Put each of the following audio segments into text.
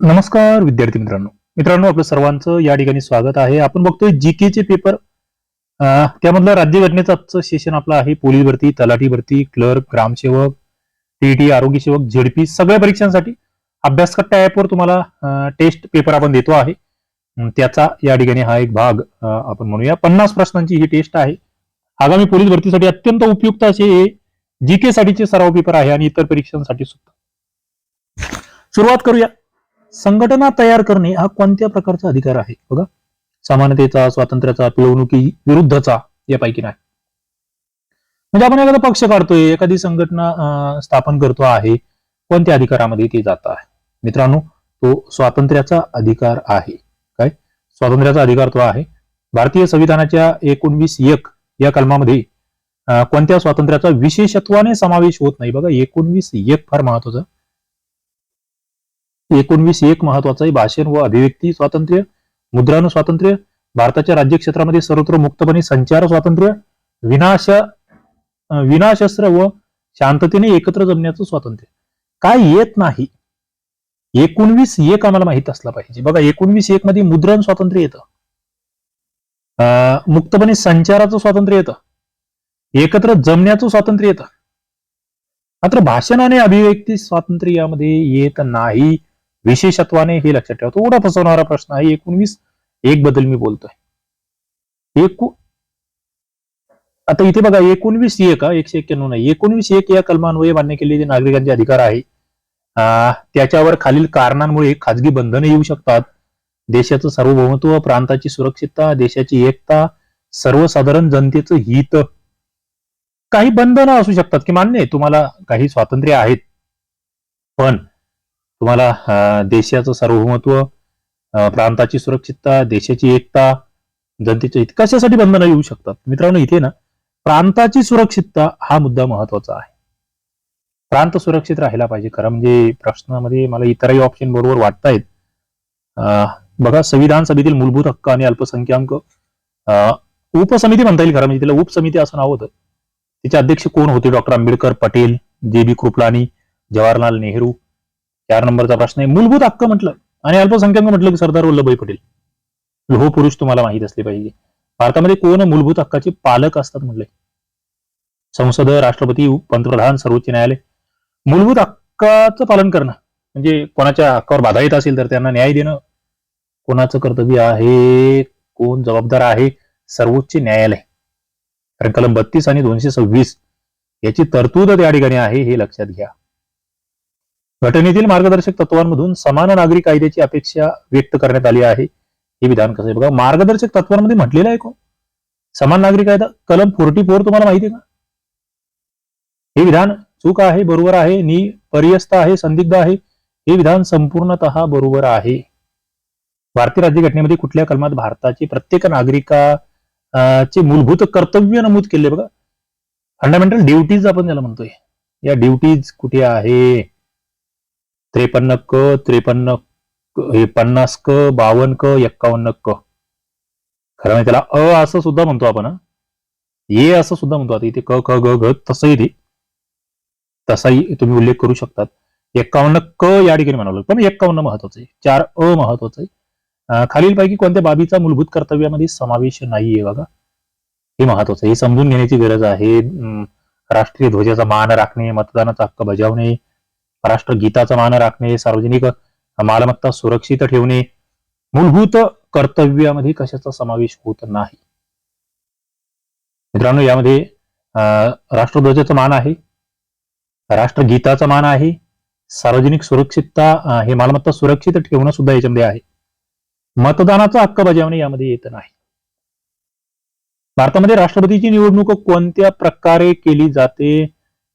नमस्कार विद्यार्थी मित्रांनो. मित्रांनो आपलं सर्वांचं या ठिकाणी स्वागत आहे. आपण बघतोय जी के चे पेपर त्यामधलं राज्यघटनेचं आजचं सेशन आपलं आहे. पोलीस भरती तलाठी भरती क्लर्क ग्रामसेवक टीटी आरोग्य सेवक झेडपी सगळ्या परीक्षांसाठी अभ्यासकट्टा ऍपवर तुम्हाला टेस्ट पेपर आपण देतो आहे. त्याचा या ठिकाणी हा एक भाग आपण म्हणूया. पन्नास प्रश्नांची ही टेस्ट आहे. आगामी पोलीस भरतीसाठी अत्यंत उपयुक्त असे हे जीके साठीचे सराव पेपर आहे आणि इतर परीक्षांसाठी सुद्धा. सुरुवात करूया. संघटना तयार करणे हा कोणत्या प्रकारचा अधिकार आहे? बघा. समानतेचा स्वातंत्र्याचा पिळवणुकी विरुद्धचा यापैकी नाही. म्हणजे आपण एखादा पक्ष काढतोय एखादी संघटना स्थापन करतो आहे कोणत्या अधिकारामध्ये ते जात आहे? मित्रांनो तो स्वातंत्र्याचा अधिकार आहे. काय? स्वातंत्र्याचा अधिकार तो आहे. भारतीय संविधानाच्या एकोणवीस एक या कलमामध्ये कोणत्या स्वातंत्र्याचा विशेषत्वाने समावेश होत नाही? बघा एकोणवीस एक फार महत्वाचं एकोणवीस एक महत्वाचं आहे भाषण व अभिव्यक्ती स्वातंत्र्य मुद्रानु स्वातंत्र्य भारताच्या राज्य क्षेत्रामध्ये सर्वत्र मुक्तपणे संचार स्वातंत्र्य विनाश विनाशस्त्र व शांततेने एकत्र जमण्याचं स्वातंत्र्य. काय येत नाही. एकोणवीस एक आम्हाला माहीत असला पाहिजे. बघा एकोणवीस एक मध्ये मुद्रण स्वातंत्र्य येतं. अं, मुक्तपणे संचाराचं स्वातंत्र्य येतं. एकत्र जमण्याचं स्वातंत्र्य येतं. मात्र भाषण आणि अभिव्यक्ती स्वातंत्र्य यामध्ये येत नाही. विशेषत्वाने हे लक्षात ठेवा. थोडा फसवणारा प्रश्न आहे. एकोणवीस एक बद्दल मी बोलतोय. एकू आता इथे बघा एकोणवीस एक एकशे एक्क्याण्णव नाही. एकोणवीस एक या कलमान्वये मान्य केलेले नागरिकांचे अधिकार आहे. त्याच्यावर खालील कारणांमुळे खाजगी बंधने येऊ शकतात. देशाचं सार्वभौमत्व प्रांताची सुरक्षितता देशाची एकता सर्वसाधारण जनतेचं हित. काही बंधनं असू शकतात की मान्य आहे. तुम्हाला काही स्वातंत्र्य आहेत. पण तुम्हाला देशाचं सार्वभौमत्व प्रांताची सुरक्षितता देशाची एकता जनतेच्या हित कशासाठी बंधनं येऊ शकतात? मित्रांनो इथे ना प्रांताची सुरक्षितता हा मुद्दा महत्त्वाचा आहे. प्रांत सुरक्षित राहायला पाहिजे. खरं म्हणजे प्रश्नामध्ये मला इतरही ऑप्शन बरोबर वाटतायत. अं, बघा संविधान सभेतील मूलभूत हक्क आणि अल्पसंख्याक अं, उपसमिती म्हणता येईल खरं म्हणजे तिला उपसमिती असं नाव होतं. तिचे अध्यक्ष कोण होते? डॉक्टर आंबेडकर पटेल जे बी कृपलानी जवाहरलाल नेहरू चार नंबरचा प्रश्न आहे. मूलभूत हक्क म्हटलं आणि अल्पसंख्याक म्हटलं की सरदार वल्लभभाई पटेल. लोह पुरुष तुम्हाला माहीत असले पाहिजे. भारतामध्ये कोण मूलभूत हक्काचे पालक असतात म्हटले? संसद राष्ट्रपती पंतप्रधान सर्वोच्च न्यायालय. मूलभूत हक्काचं पालन करणं. म्हणजे कोणाच्या हक्कावर बाधा येत असेल तर त्यांना न्याय देणं. कोणाचं कर्तव्य आहे? कोण जबाबदार आहे? सर्वोच्च न्यायालय. कारण कलम बत्तीस आणि दोनशे सव्वीस याची तरतूद त्या ठिकाणी आहे हे लक्षात घ्या. घटनेतील मार्गदर्शक तत्वांमधून समान नागरी कायद्याची अपेक्षा व्यक्त करण्यात आली आहे. हे विधान कसं आहे बघा? मार्गदर्शक तत्वांमध्ये म्हटलेलं आहे कोण? समान नागरी कायदा? कलम फोर्टी फोर तुम्हाला माहिती आहे का? हे विधान चूक आहे बरोबर आहे नि पर्यस्त आहे संदिग्ध आहे. हे विधान संपूर्णतः बरोबर आहे. भारतीय राज्यघटनेमध्ये कुठल्या कलमात भारताचे प्रत्येक नागरिका चे मूलभूत कर्तव्य नमूद केले बघा? फंडामेंटल ड्युटीज आपण त्याला म्हणतोय. या ड्युटीज कुठे आहे? त्रेपन्न क त्रेपन्न हे पन्नास क बावन्न क एक्कावन्न क. खरं म्हणजे त्याला अ असं सुद्धा म्हणतो आपण ये असं सुद्धा म्हणतो. आता इथे क ख ग घ तसंही ते तसाही तुम्ही उल्लेख करू शकतात. एक्कावन्न क या ठिकाणी म्हणावं लागेल पण एक्कावन्न महत्वाचं आहे. चार अ महत्वाचं आहे. खालीलपैकी कोणत्या बाबीचा मूलभूत कर्तव्यामध्ये समावेश नाहीये बघा? हे महत्वाचं आहे. हे समजून घेण्याची गरज आहे. राष्ट्रीय ध्वजाचा मान राखणे मतदानाचा हक्क बजावणे राष्ट्रगीताचा मान राखणे सार्वजनिक मालमत्ता सुरक्षित ठेवणे मूलभूत कर्तव्यामध्ये कशाचा समावेश होत नाही. मित्रांनो यामध्ये राष्ट्रध्वजाचा मान आहे राष्ट्रगीताचा मान आहे सार्वजनिक सुरक्षितता हे मालमत्ता सुरक्षित ठेवणं सुद्धा याच्यामध्ये आहे. मतदानाचा हक्क बजावणे यामध्ये येत नाही. भारतामध्ये राष्ट्रपतीची निवडणूक कोणत्या प्रकारे केली जाते?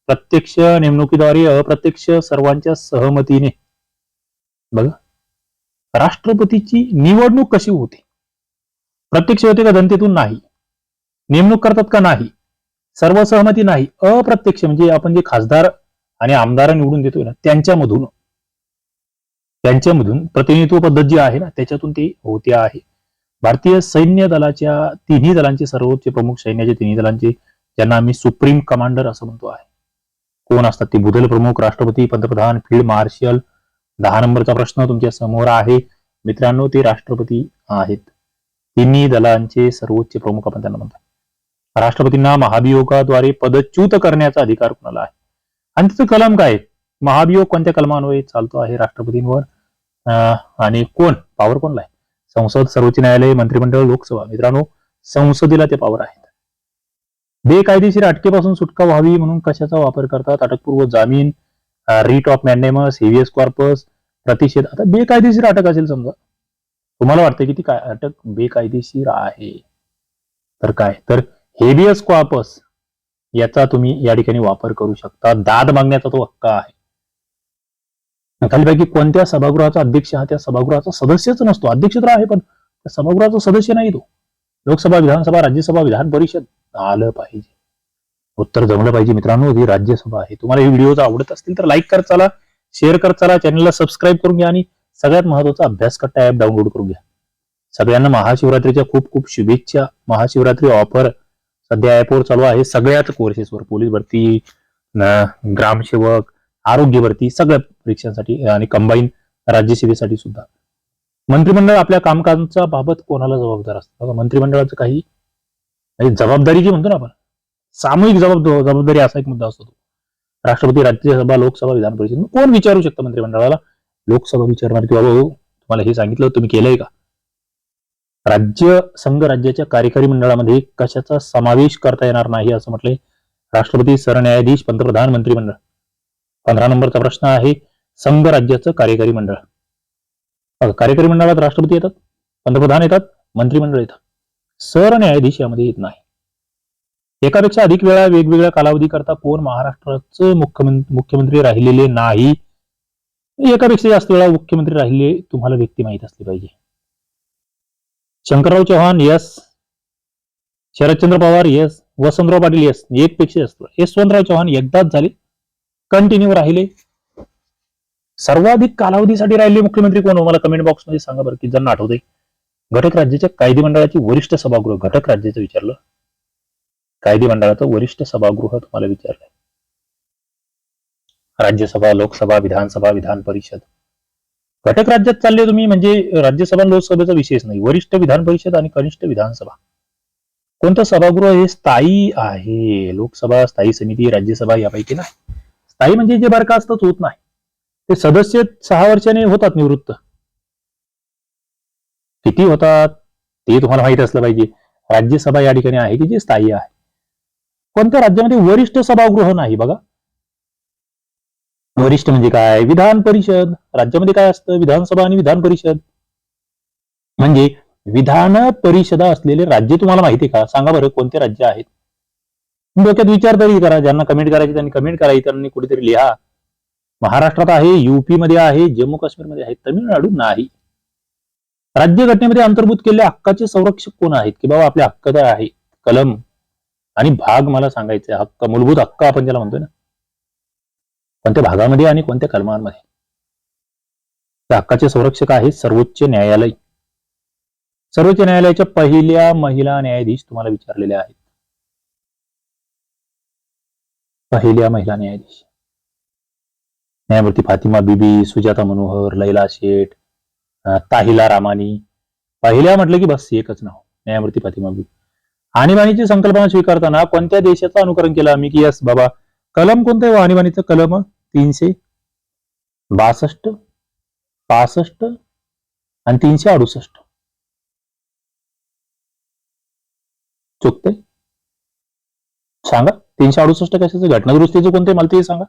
प्रत्यक्ष नेमणुकीद्वारे अप्रत्यक्ष सर्वांच्या सहमतीने. बघा. राष्ट्रपतीची निवडणूक कशी होते? प्रत्यक्ष होते का जनतेतून नाही? नेमणूक करतात का नाही? सर्व सहमती नाही. अप्रत्यक्ष म्हणजे आपण जे खासदार आणि आमदार निवडून देतोय ना त्यांच्यामधून. त्यांच्यामधून प्रतिनिधित्व पद्धत जी आहे ना त्याच्यातून ते होते आहे. भारतीय सैन्य दलाच्या तिन्ही दलांचे सर्वोच्च प्रमुख सैन्याचे तिन्ही दलांचे ज्यांना आम्ही सुप्रीम कमांडर असं म्हणतो आहे. कोण असतात? ते भूदल प्रमुख राष्ट्रपती पंतप्रधान फील्ड मार्शल. दहा नंबरचा प्रश्न तुमच्यासमोर आहे. मित्रांनो ते राष्ट्रपती आहेत. तिन्ही दलांचे सर्वोच्च प्रमुख आपण त्यांना म्हणतात राष्ट्रपतींना महाभियोगाद्वारे पदच्युत करण्याचा अधिकार कुणाला आहे? आणि त्याचं कलम काय? आहे? महाभियोग कोणत्या कलमान्वये चालतो आहे राष्ट्रपतींवर? अं, आणि कोण? पॉवर कोणला आहे? संसद सर्वोच्च न्यायालय मंत्रिमंडळ लोकसभा. मित्रांनो संसदेला ते पॉवर आहे. बेकायदेशीर अटकेपासून सुटका व्हावी म्हणून कशाचा वापर करतात? अटकपूर्व जामीन writ of mandamus habeas corpus प्रतिषेध. आता बेकायदेशीर अटक असेल समजा. तुम्हाला वाटतं की ती काय? अटक बेकायदेशीर आहे. तर काय? तर हेबियस कॉर्पस याचा तुम्ही या ठिकाणी वापर करू शकता. दाद मागण्याचा तो हक्क आहे. खालीपैकी कोणत्या सभागृहाचा अध्यक्ष हा त्या सभागृहाचा सदस्यच नसतो. अध्यक्ष तर आहे पण त्या सभागृहाचा सदस्य नाही तो. लोकसभा विधानसभा राज्यसभा विधान परिषद. आलं पाहिजे. उत्तर जमलं पाहिजे मित्रांनो ही राज्यसभा आहे. तुम्हाला हे व्हिडिओ आवडत असतील तर लाईक करत चला शेअर करत चला चॅनलला सबस्क्राईब करून घ्या आणि सगळ्यात महत्त्वाचा अभ्यास कट्टा ऍप डाउनलोड करून घ्या. सगळ्यांना महाशिवरात्रीच्या खूप खूप शुभेच्छा. महाशिवरात्री ऑफर सध्या ऍपवर चालू आहे. सगळ्याच कोर्सेसवर पोलीस भरती न- ग्रामसेवक आरोग्य भरती सगळ्या परीक्षांसाठी आणि कंबाईन राज्यसेवेसाठी सुद्धा. मंत्रिमंडळ आपल्या कामकाजाच्या बाबत कोणाला जबाबदार असतं? मंत्रिमंडळाचं काही जबाबदारी जी म्हणतो ना आपण सामूहिक जबाबदार जबाबदारी असा एक मुद्दा असतो तो. राष्ट्रपती राज्यसभा लोकसभा विधान परिषद कोण विचारू शकतं मंत्रिमंडळाला? लोकसभा विचारणार की बाबा हो, तुम्हाला हे सांगितलं तुम्ही केलंय का? राज्य संघ राज्याच्या कार्यकारी मंडळामध्ये कशाचा समावेश करता येणार नाही असं म्हटले राष्ट्रपती सरन्यायाधीश पंतप्रधान मंत्रिमंडळ. पंधरा नंबरचा प्रश्न आहे संघ राज्याचं कार्यकारी मंडळ. कार्यकारी मंडळात राष्ट्रपती येतात पंतप्रधान येतात मंत्रिमंडळ येतात. सरन्यायाधीश यामध्ये येत नाही. एकापेक्षा अधिक वेळा वेगवेगळ्या कालावधी करता कोण महाराष्ट्राचं मुख्यमंत्री मुख्यमंत्री राहिलेले नाही. एकापेक्षा जास्त वेळा मुख्यमंत्री राहिले तुम्हाला व्यक्ती माहीत असली पाहिजे. Shankarrao Chavan yes. Sharadchandra Pawar yes. Vasantrao Patil yes. एक पेक्षा जास्त यशवंतराव चव्हाण एकदाच झाले. कंटिन्यू राहिले. सर्वाधिक कालावधीसाठी राहिले मुख्यमंत्री कोण हो? मला कमेंट बॉक्समध्ये सांगा बरं की जर आठवते घटक राज्याच्या कायदे मंडळाची वरिष्ठ सभागृह घटक राज्याचं विचारलं? कायदे मंडळाचं वरिष्ठ सभागृह तुम्हाला विचारलंय. राज्यसभा लोकसभा विधानसभा विधान परिषद. घटक राज्यात चालले तुम्ही म्हणजे राज्यसभा लोकसभेचा विशेष नाही वरिष्ठ विधान परिषद आणि कनिष्ठ विधानसभा. कोणतं सभागृह हे स्थायी आहे? लोकसभा स्थायी समिती राज्यसभा यापैकी नाही. स्थायी म्हणजे जे बरखास्तच होत नाही. ते सदस्य सहा वर्षाने होतात निवृत्त. किती होतात ते तुम्हाला माहीत असलं पाहिजे. राज्यसभा या ठिकाणी आहे की जे स्थायी आहे? कोणत्या राज्यामध्ये वरिष्ठ सभागृह नाही बघा? वरिष्ठ म्हणजे काय? विधान परिषद. राज्यामध्ये काय असतं? विधानसभा आणि विधान परिषद. म्हणजे विधान परिषदा असलेले राज्य तुम्हाला माहिती आहे का? सांगा बरं कोणते राज्य आहेत? डोक्यात विचार तरी करा. ज्यांना कमेंट करायची त्यांनी कमेंट करा. इतरांनी कुठेतरी लिहा. महाराष्ट्रात आहे युपी मध्ये आहे जम्मू काश्मीरमध्ये आहे तमिळनाडू नाही. राज्यघटनेमध्ये अंतर्भूत केलेल्या हक्काचे संरक्षक कोण आहेत? की बाबा आपले हक्क काय आहे? कलम आणि भाग मला सांगायचे हक्क मूलभूत हक्क आपण ज्याला म्हणतोय ना. कोणत्या भागामध्ये आणि कोणत्या कलमांमध्ये? त्या हक्काचे संरक्षक आहेत सर्वोच्च न्यायालय. सर्वोच्च न्यायालयाच्या पहिल्या महिला न्यायाधीश तुम्हाला विचारलेल्या आहेत. पहिल्या महिला न्यायाधीश. न्यायमूर्ती फातिमा बीबी सुजाता मनोहर लैला शेठ ताहिला रामानी. पहिल्या म्हटलं की बस एकच नाव. न्यायमूर्ती फातिमा बीबी आणीबाणीची संकल्पना स्वीकारताना कोणत्या देशाचं अनुकरण केलं? आम्ही की यस बाबा. कलम कोणतं आहे हो आणीबाणीचं? कलम तीनशे बासष्ट पासष्ट आणि तीनशे अडुसष्ट. चुकतंय? सांगा. तीनशे अडुसष्ट कशाचं? घटनादुरुस्तीचं कोणते मला ते सांगा.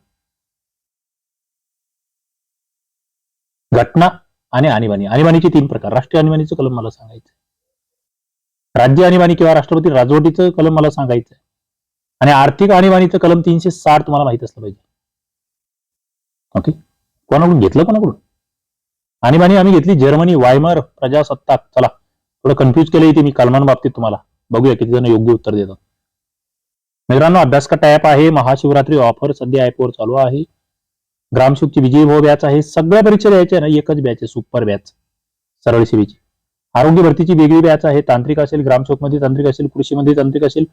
घटना आणि आणीबाणी. आणीबाणीचे तीन प्रकार. राष्ट्रीय आणीबाणीचं कलम मला सांगायचं राज्य आणीबाणी किंवा राष्ट्रपती राजवटीचं कलम मला सांगायचं आणि आर्थिक आणीबाणीचं कलम तीनशे साठ तुम्हाला माहीत असलं पाहिजे. ओके? कोणाकडून? घेतलं कोणाकडून? आणीबाणी आम्ही घेतली जर्मनी वायमर प्रजासत्ताक. चला थोडं कन्फ्युज केलं इथे मी कलमान बाबतीत तुम्हाला. बघूया किती जण योग्य उत्तर देतात. मित्रांनो अभ्यास का टॅप आहे. महाशिवरात्री ऑफर सध्या ऍपवर चालू आहे. ग्रामशुकची विजयी भाऊ बॅच आहे. सगळ्या परीक्षा द्यायच्या ना एकच बॅच आहे सुपर बॅच. सरळ सेवेची आरोग्य भरतीची वेगळी बॅच आहे. तांत्रिक असेल ग्रामसोखमध्ये तांत्रिक असेल कृषीमध्ये तांत्रिक असेल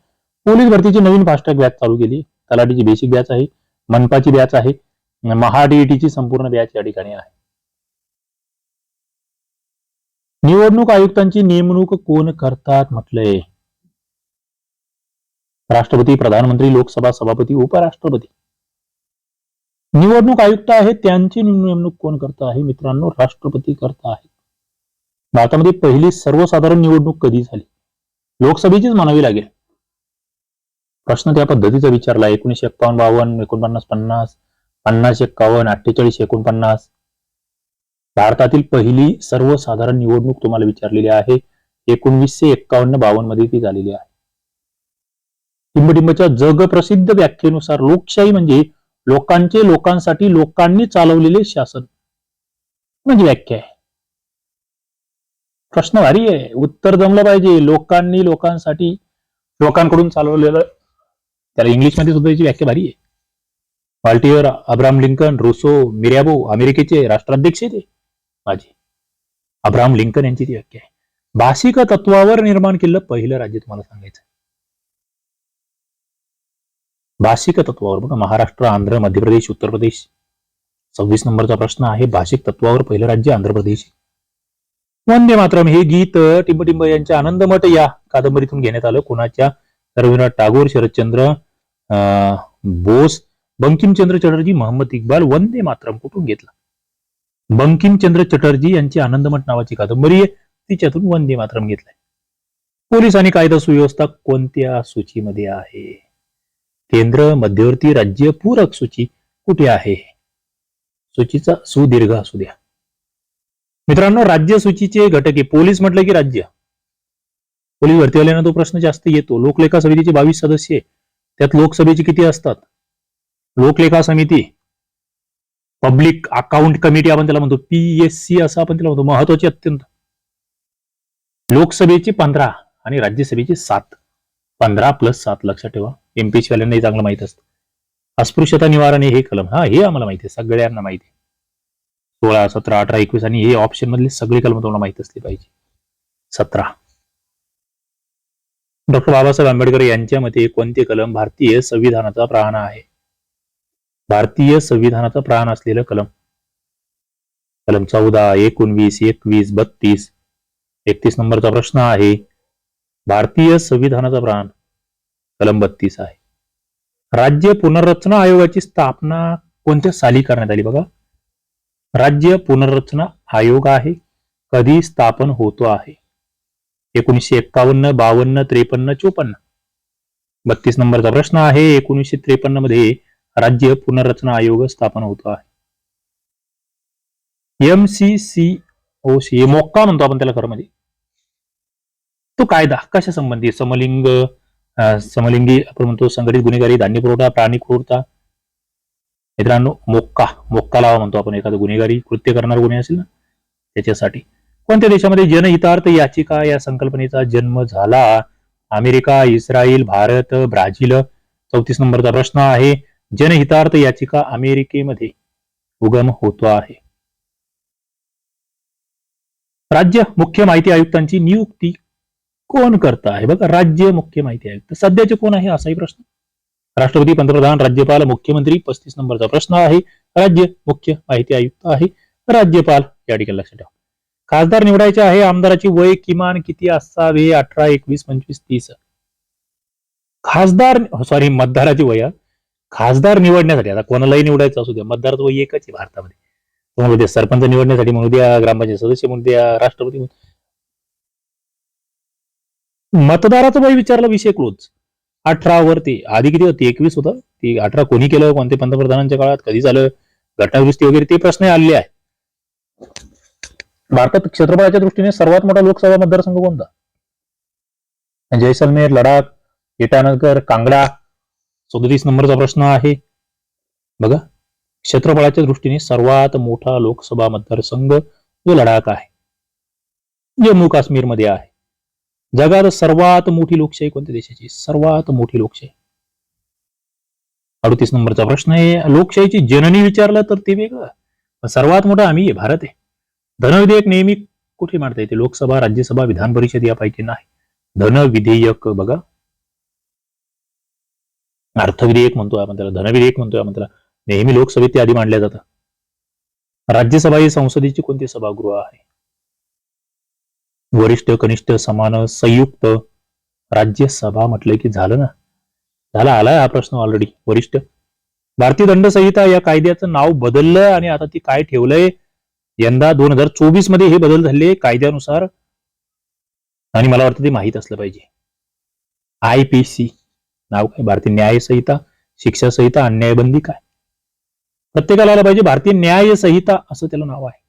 पोलीस भरतीची नवीन फास्टॅग बॅच चालू केली. तलाठीची बेसिक बॅच आहे. मनपाची बॅच आहे. महाडीईटीची संपूर्ण बॅच या ठिकाणी आहे. निवडणूक आयुक्तांची नेमणूक कोण करतात म्हटलंय राष्ट्रपती प्रधानमंत्री लोकसभा सभापती उपराष्ट्रपती. निवडणूक आयुक्त आहेत त्यांची नेमणूक कोण करत आहे मित्रांनो? राष्ट्रपती करत आहेत. भारतामध्ये पहिली सर्वसाधारण निवडणूक कधी झाली? लोकसभेचीच म्हणावी लागेल. प्रश्न त्या पद्धतीचा विचारला. एकोणीशे एक्कावन्न बावन्न एकोणपन्नास पन्नास पन्नास एक्कावन्न अठ्ठेचाळीस एकोणपन्नास. भारतातील पहिली सर्वसाधारण निवडणूक तुम्हाला विचारलेली आहे. एकोणवीसशे एक्कावन्न बावन्नमध्ये ती झालेली आहे. टिंबटिंबच्या जगप्रसिद्ध व्याख्येनुसार लोकशाही म्हणजे लोकांचे लोकांसाठी लोकांनी चालवलेले शासन. म्हणजे व्याख्या आहे. प्रश्न भारी आहे. उत्तर जमलं पाहिजे. लोकांनी लोकांसाठी लोकांकडून चालवलेलं त्याला इंग्लिशमध्ये सुद्धा याची व्याख्या भारी आहे. Voltaire Abraham Lincoln Rousseau Mirabeau अमेरिकेचे राष्ट्राध्यक्ष ते. माझे अब्राम लिंकन यांची ती व्याख्या आहे. भाषिक तत्वावर निर्माण केलेलं पहिलं राज्य तुम्हाला सांगायचं भाषिक तत्वावर बघा महाराष्ट्र आंध्र मध्य प्रदेश उत्तर प्रदेश. सव्वीस नंबरचा प्रश्न आहे भाषिक तत्वावर पहिलं राज्य आंध्र प्रदेश. वंदे मातरम हे गीत टिंबटिंब यांच्या आनंदमठ या कादंबरीतून घेण्यात आलं. कोणाच्या? रवींद्रनाथ टागोर शरदचंद्र अं, बोस बंकिमचंद्र चटर्जी मोहम्मद इक्बाल वंदे मातरम कुठून घेतला? बंकिमचंद्र चटर्जी यांची आनंदमठ नावाची कादंबरी आहे. तिच्यातून वंदे मातरम घेतलाय. पोलीस आणि कायदा सुव्यवस्था कोणत्या सूचीमध्ये आहे? केंद्र मध्यवर्ती राज्य पूरक सूची कुठे आहे? सूचीचा सुदीर्घ असू द्या. मित्रांनो राज्य सूचीचे घटक आहे. पोलीस म्हटलं की राज्य. पोलीस भरतीवाल्यांना तो प्रश्न जास्त येतो. लोकलेखा समितीचे बावीस सदस्य त्यात लोकसभेचे किती असतात? लोकलेखा समिती. पब्लिक अकाउंट कमिटी आपण त्याला म्हणतो. पीएससी असं आपण त्याला म्हणतो. महत्वाची अत्यंत. लोकसभेचे पंधरा आणि राज्यसभेचे सात. पंधरा प्लस सात लक्षात ठेवा. एमपीसीवाल्यांनाही चांगलं माहीत असतं. अस्पृश्यता निवारण हे कलम. हा हे आम्हाला माहिती आहे. सगळ्यांना माहिती आहे. सोळा सतरा अठरा एकवीस आणि हे ऑप्शन मधले सगळे कलम तुम्हाला माहीत असले पाहिजे. सतरा. डॉक्टर बाबासाहेब आंबेडकर यांच्या मते कोणते कलम भारतीय संविधानाचा प्राण आहे? भारतीय संविधानाचा प्राण असलेलं कलम. कलम चौदा एकोणवीस एकवीस बत्तीस. एकतीस नंबरचा प्रश्न आहे. भारतीय संविधानाचा प्राण. कलम बत्तीस आहे. राज्य पुनर्रचना आयोगाची स्थापना कोणत्या साली करण्यात आली बघा? राज्य पुनर्रचना आयोग आहे कधी स्थापन होतो आहे? एकोणीसशे एक्कावन्न बावन्न त्रेपन्न चोपन्न. बत्तीस नंबरचा प्रश्न आहे एकोणीसशे त्रेपन्नमध्ये राज्य पुनर्रचना आयोग स्थापन होतो आहे. M C C O C MCOCA म्हणतो आपण त्याला खरं म्हणजे. तो कायदा कशा संबंधी समलिंग समलिंगी आपण म्हणतो संघटित गुन्हेगारी धान्य पुरवठा प्राणी क्रूरता मित्रांनो मोक्का मोक्का लावा म्हणतो आपण एखादं गुन्हेगारी कृत्य करणार गुन्हे असेल ना त्याच्यासाठी. कोणत्या देशामध्ये जनहितार्थ याचिका या संकल्पनेचा जन्म झाला? America Israel Bharat Brazil. चौतीस नंबरचा प्रश्न आहे जनहितार्थ याचिका अमेरिकेमध्ये उगम होतो आहे. राज्य मुख्य माहिती आयुक्तांची नियुक्ती कोण करत आहे? बघा राज्य मुख्य माहिती आयुक्त सध्याचे कोण आहे? असाही प्रश्न. राष्ट्रपती पंतप्रधान राज्यपाल मुख्यमंत्री पस्तीस नंबरचा प्रश्न आहे. राज्य मुख्य माहिती आयुक्त आहे. राज्यपाल या ठिकाणी लक्षात ठेवा. खासदार निवडायचे आहे आमदाराची वय किमान किती असावे? अठरा एकवीस पंचवीस तीस. खासदार सॉरी मतदाराची वय. खासदार निवडण्यासाठी आता कोणालाही निवडायचं असू द्या मतदाराचं वय एकच आहे भारतामध्ये. म्हणू द्या सरपंच निवडण्यासाठी म्हणू द्या ग्रामपंचायत सदस्य म्हणू द्या राष्ट्रपती म्हणू मतदाराचं वय विचारला विषय क्लोज. अठरा वरती आधी किती होती? एकवीस होतं. ती अठरा कोणी केलं कोणते पंतप्रधानांच्या काळात? कधी झालं? घटनादुरुस्ती वगैरे ते प्रश्न आले आहे भारतात क्षेत्रफळाच्या दृष्टीने सर्वात मोठा लोकसभा मतदारसंघ कोणता? जैसलमेर लडाख इटानगर कांगडा. सदतीस नंबरचा प्रश्न आहे. बघा. क्षेत्रफळाच्या दृष्टीने सर्वात मोठा लोकसभा मतदारसंघ जो लडाख आहे. जम्मू काश्मीरमध्ये आहे. जगात सर्वात मोठी लोकशाही कोणत्या देशाची? सर्वात मोठी लोकशाही. अडतीस नंबरचा प्रश्न आहे. लोकशाहीची जननी विचारलं तर ते वेगळं. पण सर्वात मोठा आम्ही आहे भारत आहे. धनविधेयक नेहमी कुठे मांडता येते? लोकसभा राज्यसभा विधान परिषद यापैकी नाही. धन विधेयक बघा. अर्थविधेयक म्हणतोय आपण त्याला धनविधेयक म्हणतो आपण त्याला. नेहमी लोकसभेत ते आधी मांडल्या जातं राज्यसभा ही संसदेची कोणती सभागृह आहे? वरिष्ठ कनिष्ठ समान संयुक्त राज्यसभा म्हटलं की झालं ना? झाला आलाय हा प्रश्न ऑलरेडी वरिष्ठ. भारतीय दंड संहिता या कायद्याचं नाव बदललं आणि आता ती काय ठेवलंय? यंदा दोन हजार चोवीसमध्ये हे बदल झाले कायद्यानुसार. आणि मला वाटतं ते माहीत असलं पाहिजे. आय पी सी नाव काय? भारतीय न्याय संहिता शिक्षा संहिता अन्यायबंदी काय? प्रत्येकाला आलं पाहिजे भारतीय न्याय संहिता असं त्याला नाव आहे.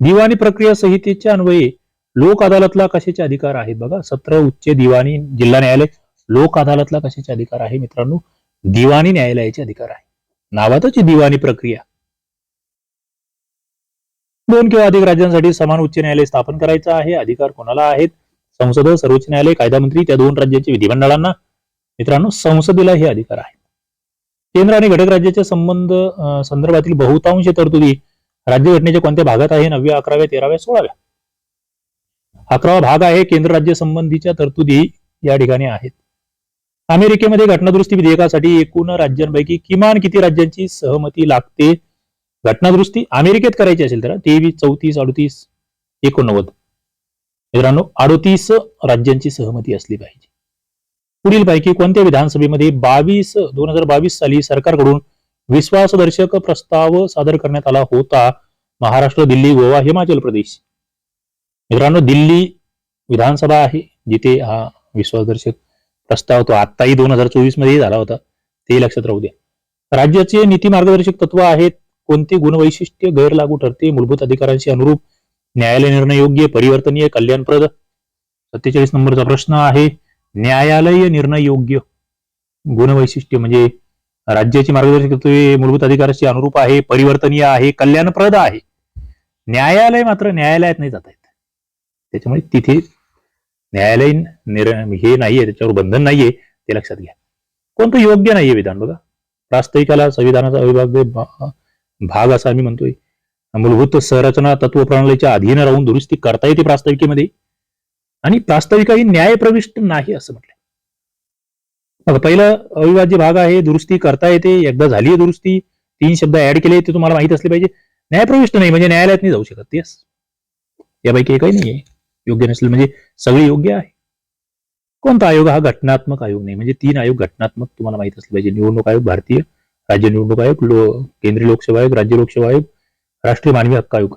दिवाणी प्रक्रिया संहितेच्या अन्वये लोक अदालतला कशाचे अधिकार आहेत बघा? सत्र उच्च दिवाणी जिल्हा न्यायालय लोक अदालतला कशाचे अधिकार आहे मित्रांनो? दिवाणी न्यायालयाचे अधिकार आहे. नावातच दिवाणी प्रक्रिया. दोन किंवा अधिक राज्यांसाठी समान उच्च न्यायालय स्थापन करायचं आहे. अधिकार कोणाला आहेत? संसद सर्वोच्च न्यायालय कायदा मंत्री त्या दोन राज्याच्या विधिमंडळांना. मित्रांनो संसदेला हे अधिकार आहे केंद्र आणि घटक राज्याच्या संबंध संदर्भातील बहुतांश तरतुदी राज्यघटनेच्या कोणत्या भागात आहे? नवव्या अकराव्या तेराव्या सोळाव्या. अकरावा भाग आहे केंद्र राज्य संबंधीच्या तरतुदी या ठिकाणी आहेत. अमेरिकेमध्ये घटनादुरुस्ती विधेयकासाठी एकूण राज्यांपैकी किमान किती राज्यांची सहमती लागते? घटनादुरुस्ती अमेरिकेत करायची असेल तर तेवीस चौतीस अडतीस एकोणनव्वद. मित्रांनो अडतीस राज्यांची सहमती असली पाहिजे. पुढील पैकी कोणत्या विधानसभेमध्ये बावीस दोन हजार बावीस साली सरकारकडून विश्वासदर्शक प्रस्ताव सादर करण्यात आला होता? महाराष्ट्र दिल्ली गोवा हिमाचल प्रदेश. मित्रांनो दिल्ली विधानसभा आहे जिथे हा विश्वासदर्शक प्रस्ताव तो आत्ताही दोन हजार चोवीसमध्ये झाला होता ते लक्षात राहू द्या. राज्याचे नीती मार्गदर्शक तत्व आहेत कोणते गुणवैशिष्ट्य गैरलागू ठरते मूलभूत अधिकारांशी अनुरूप न्यायालय निर्णय योग्य परिवर्तनीय कल्याणप्रद? सत्तेचाळीस नंबरचा प्रश्न आहे न्यायालय निर्णय योग्य गुणवैशिष्ट्य म्हणजे राज्याची मार्गदर्शक तत्वे मूलभूत अधिकाराशी अनुरूप आहे परिवर्तनीय आहे कल्याणप्रद आहे. न्यायालय मात्र न्यायालयात नाही जात आहेत त्याच्यामुळे तिथे न्यायालयीन निर हे नाहीये त्याच्यावर बंधन नाहीये ते लक्षात घ्या. कोणतं योग्य नाहीये विधान बघा. प्रास्ताविकाला संविधानाचा अविभाग भाग असा आम्ही म्हणतोय. मूलभूत संरचना तत्व प्रणालीच्या अधीन राहून दुरुस्ती करता येते प्रास्ताविकेमध्ये आणि प्रास्ताविका ही न्यायप्रविष्ट नाही असं म्हटलं बघा पहिलं अविभाज्य भाग आहे दुरुस्ती करता येते एकदा झाली आहे दुरुस्ती तीन शब्द ऍड केले ते तुम्हाला माहीत असले पाहिजे. न्यायप्रविष्ट नाही म्हणजे न्यायालयात नाही जाऊ शकत तेच यापैकी काही नाहीये. योग्य नसेल म्हणजे सगळी योग्य आहे. कोणता आयोग हा घटनात्मक आयोग नाही म्हणजे तीन आयोग घटनात्मक तुम्हाला माहीत असले पाहिजे. निवडणूक आयोग भारतीय राज्य निवडणूक आयोग लो केंद्रीय लोकसेवा आयोग राज्य लोकसेवा आयोग राष्ट्रीय मानवी हक्क आयोग.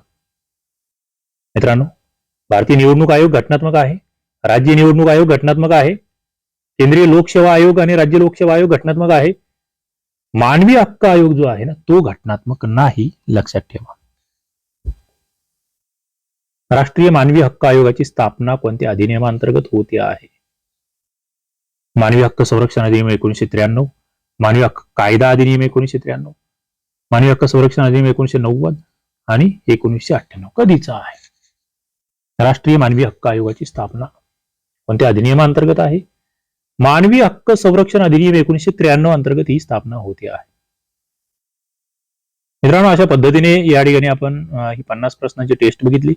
मित्रांनो भारतीय निवडणूक आयोग घटनात्मक आहे राज्य निवडणूक आयोग घटनात्मक आहे केंद्रीय लोकसेवा आयोग आणि राज्य लोकसेवा आयोग घटनात्मक आहे. मानवी हक्क आयोग जो आहे ना तो घटनात्मक नाही लक्षात ठेवा. राष्ट्रीय मानवी हक्क आयोगाची स्थापना कोणत्या अधिनियमांतर्गत होते आहे? मानवी हक्क संरक्षण अधिनियम एकोणीशे त्र्याण्णव मानवी हक्क कायदा अधिनियम एकोणीशे त्र्याण्णव मानवी हक्क संरक्षण अधिनियम एकोणीशे नव्वद आणि एकोणीसशे अठ्ठ्याण्णव कधीचा आहे? राष्ट्रीय मानवी हक्क आयोगाची स्थापना कोणत्या अधिनियमांतर्गत आहे? मानवी हक्क संरक्षण अधिनियम एकोणीशे त्र्याण्णव अंतर्गत ही स्थापना होते आहे. मित्रांनो अशा पद्धतीने या ठिकाणी आपण ही पन्नास प्रश्नांची टेस्ट बघितली.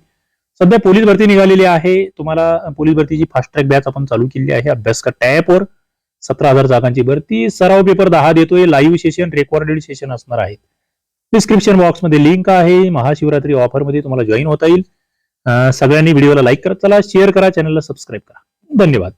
सध्या पोलीस भरती निघालेली आहे. तुम्हाला पोलीस भरतीची फास्ट ट्रॅक बॅच आपण चालू केली आहे. अभ्यास का टॅपवर सतरा हजार जागांची भरती. सराव पेपर दहा देतोय. लाईव्ह सेशन रेकॉर्डेड सेशन असणार आहेत. डिस्क्रिप्शन बॉक्समध्ये लिंक आहे. महाशिवरात्री ऑफरमध्ये तुम्हाला जॉईन होता येईल. सगळ्यांनी व्हिडिओला लाईक करत चला. शेअर करा. चॅनलला सबस्क्राईब करा. धन्यवाद.